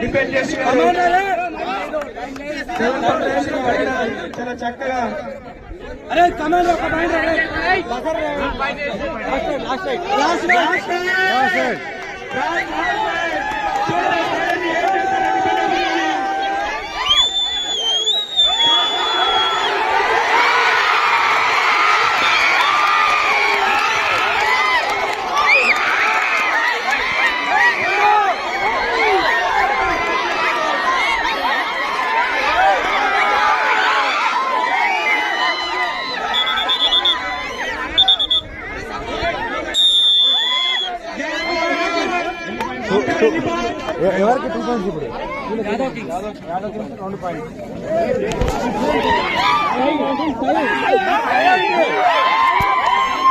Depend చేస్తున్నారు చాలా చక్కగా అరే కమాండ్ ఒక పాయింట్ ఎవరికి టూ పాయింట్స్ ఇప్పుడు? రెండు పాయింట్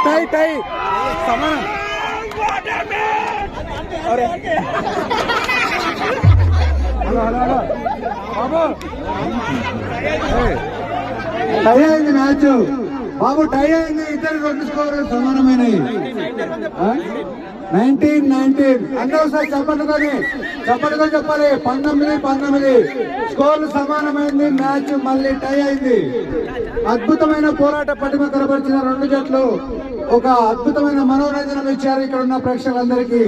టై టై. సమానం. Hello hello hello. బాబు టై అయింది మ్యాచ్. బాబు టై అయింది. ఇద్దరు రెండు స్కోర్లు సమానమైనవి. నైన్టీన్ నైన్టీన్ అందరూ ఒకసారి చప్పట్టుకొని చప్పట్టుకొని చెప్పాలి పంతొమ్మిది పంతొమ్మిది. స్కోర్లు సమానమైంది. మ్యాచ్ మళ్ళీ టై అయింది. అద్భుతమైన పోరాట పటిమ కనబరిచిన రెండు జట్లు ఒక అద్భుతమైన మనోరంజనం ఇచ్చారు ఇక్కడ ఉన్న ప్రేక్షకులందరికీ.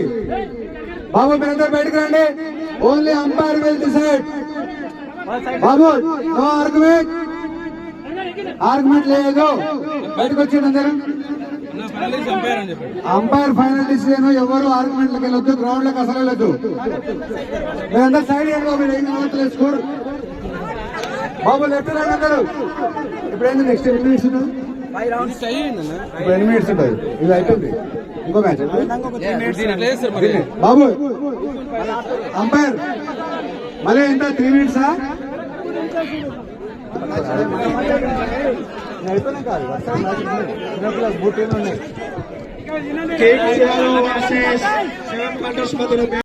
బాబు మీరందరూ బయటకు రండి. ఓన్లీ అంపైర్ విల్ డిసైడ్ బాబు నో ఆర్గ్యుమెంట్ ఆర్గ్యుమెంట్ లేదు. బయటకు వచ్చింది అందరం అంపైర్ ఫైనల్ డిసిజన్ ఎవరు ఆర్గ్యుమెంట్లకు వెళ్ళొద్దు గ్రౌండ్లకు అసలు వెళ్ళొద్దు. మీరందరూ సైడ్ ఇవ్వండి మీరు ఏం కావట్లేదు స్కోర్. బాబు లెఫ్ట్ రండి అందరూ. ఇప్పుడు ఏంది నెక్స్ట్ ఎన్ని మినిట్స్ ఉంటుంది ఇప్పుడు ఎన్ని మినిట్స్ ఉంటుంది ఇది అయిపోయింది ఇంకో మ్యాచ్ బాబు అంపైర్ మళ్ళీ ఎంత? త్రీ మినిట్సా అయిపోయినా కాదు వర్షం బూటీలు ఉన్నాయి